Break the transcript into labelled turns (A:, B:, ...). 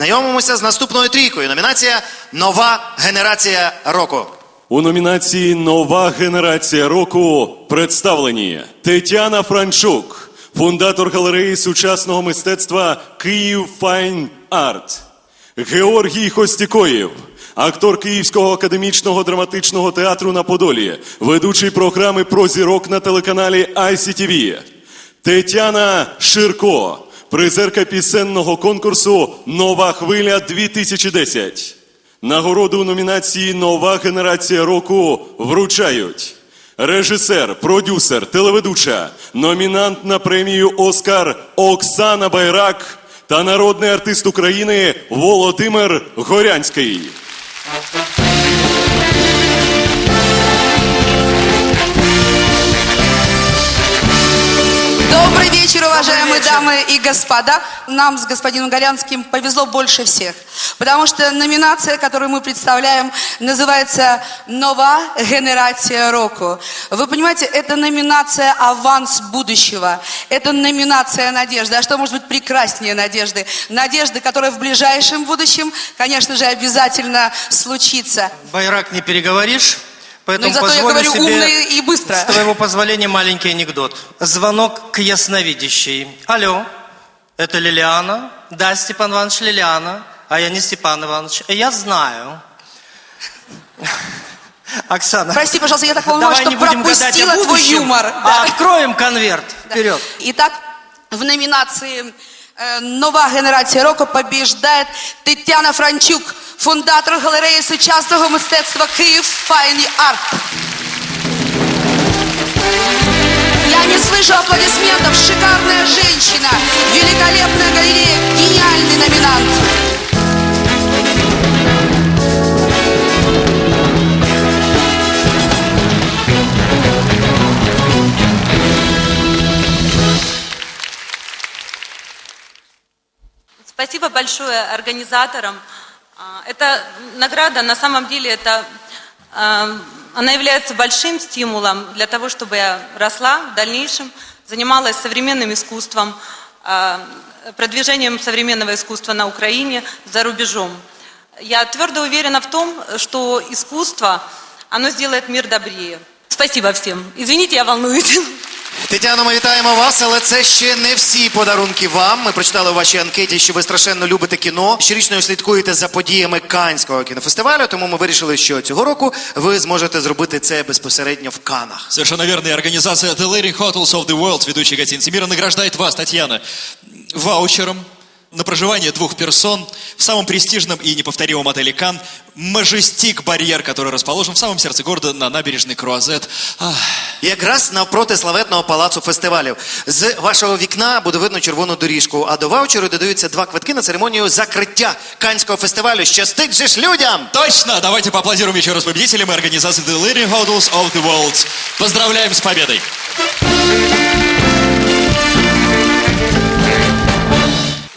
A: Знайомимося з наступною трійкою. Номінація Нова генерація року.
B: У номінації Нова генерація року представлені Тетяна Франчук, фундатор галереї сучасного мистецтва Київ Файн Арт, Георгій Хостікоєв, актор Київського академічного драматичного театру на Подолі, ведучий програми про зірок на телеканалі ICTV, Тетяна Ширко, призерка пісенного конкурсу Нова хвиля 2010. Нагороду у номінації Нова генерація року вручають режисер, продюсер, телеведуча, номінант на премію Оскар Оксана Байрак та народний артист України Володимир Горянський.
C: Уважаемые дамы и господа. Нам с господином Горянским повезло больше всех, потому что номинация, которую мы представляем, называется «Нова генерация року». Вы понимаете, это номинация «Аванс будущего», это номинация надежды. А что может быть прекраснее надежды? Надежды, которая в ближайшем будущем, конечно же, обязательно случится.
D: Байрак не переговоришь, поэтому
C: и зато я говорю
D: себе,
C: умно и быстро.
D: с твоего позволения, маленький анекдот. Звонок к ясновидящей. Алло, это Лилиана? Да, Степан Иванович, Лилиана. А я не Степан Иванович. Я знаю. Оксана.
C: Прости, пожалуйста, я так
D: давай
C: что
D: не будем
C: пропустила твой
D: будущем,
C: юмор.
D: А откроем конверт.
C: Да.
D: Вперед.
C: Итак, в номинации э, «Нова генерація року» побеждает Тетяна Франчук, фундатор галереї сучасного мистецтва «Київ Файний Арт». Я не слышу аплодисментов. Шикарная женщина, великолепная галерея, гениальный номинант.
E: Спасибо большое организаторам. А, Эта награда, на самом деле, это, а, она является большим стимулом для того, чтобы я росла в дальнейшем, занималась современным искусством, а, продвижением современного искусства на Украине, за рубежом. Я твердо уверена в том, что искусство, оно сделает мир добрее. Спасибо всем. Извините, я волнуюсь.
A: Тетяно, ми вітаємо вас, але це ще не всі подарунки вам. Ми прочитали у вашій анкеті, що ви страшенно любите кіно. Щорічно слідкуєте за подіями Канського кінофестивалю, тому ми вирішили, що цього року ви зможете зробити це безпосередньо в Канах.
F: Совершенно верно. організація The Leading Hotels of the World, ведущий гостиницы мира, награждает вас, Татьяна, ваучером на проживание двух персон в самом престижном и неповторимом отеле Кан Мажестик Барьер, который расположен в самом сердце города на набережной Круазет. Ах.
A: Якраз навпроти славетного палацу фестивалів. З вашого вікна буде видно червону доріжку, а до ваучеру додаються два квитки на церемонію закриття Канського фестивалю. Щастить же ж людям!
F: Точно! Давайте поаплодируем еще раз победителям и организации The Leading Hotels of the World. Поздравляем с победой!